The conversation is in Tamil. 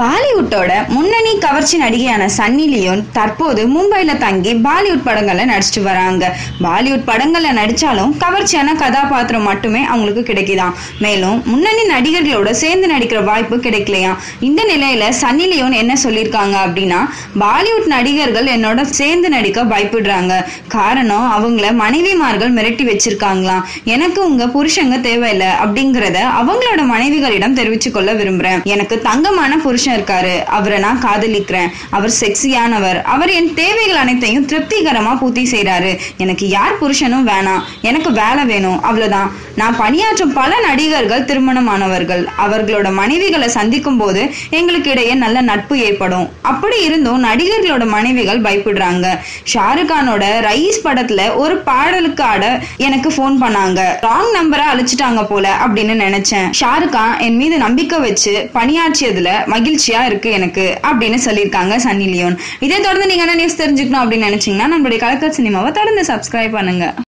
பாலிவுட்டோட முன்னணி கவர்ச்சி நடிகையான சன்னி லியோன் தற்போது மும்பையில் தங்கி பாலிவுட் படங்களை நடிச்சிட்டு வராங்க. பாலிவுட் படங்கள்ல நடிச்சாலும் கவர்ச்சியான கதாபாத்திரம் மட்டுமே அவங்களுக்கு கிடைக்குதாம் மேலும் முன்னணி நடிகர்களோட சேர்ந்து நடிக்கிற வாய்ப்பு கிடைக்கலையாம் இந்த நிலையில சன்னி லியோன் என்ன சொல்லியிருக்காங்க அப்படின்னா பாலிவுட் நடிகர்கள் என்னோட சேர்ந்து நடிக்க பயப்படுறாங்க. காரணம் அவங்கள மனைவிமார்கள் மிரட்டி வச்சிருக்காங்களாம். எனக்கு உங்க புருஷங்க தேவையில்லை அப்படிங்கறத அவங்களோட மனைவிகளிடம் தெரிவிச்சு கொள்ள விரும்புறேன். எனக்கு தங்கமான புருஷன் இருக்காரு. அவரை நான் காதலிக்கிறேன். அவர் செக்ஸியானவர் அவர் என் தேவைகள் அனைத்தையும் திருப்திகரமா பூர்த்தி செய்யறாரு எனக்கு யார் புருஷனும் வேணாம். எனக்கு வேலை வேணும். அவ்வளவுதான். நான் பணியாற்றும் பல நடிகர்கள் திருமணமானவர்கள். அவர்களோட மனைவிகளை சந்திக்கும் போது எங்களுக்கு இடையே நல்ல நட்பு ஏற்படும். அப்படி இருந்தும் நடிகர்களோட மனைவிகள் பயப்படுறாங்க. ஷாருக் கானோட ரைஸ் படத்துல ஒரு பாடலுக்கு ஆட எனக்கு போன் பண்ணாங்க. ராங் நம்பரை அழிச்சிட்டாங்க போல அப்படின்னு நினைச்சேன். ஷாருக் கான் என் மீது நம்பிக்கை வச்சு பணியாற்றியதுல மகிழ்ச்சி மகிழ்ச்சியா இருக்கு எனக்கு அப்படின்னு சொல்லியிருக்காங்க சன்னி லியோன். இதே தொடர்ந்து நீங்க என்ன நியூஸ் தெரிஞ்சுக்கணும் அப்படின்னு நினைச்சீங்கன்னா நம்மளுடைய கலக்கல் சினிமாவை தொடர்ந்து சப்ஸ்கிரைப் பண்ணுங்க.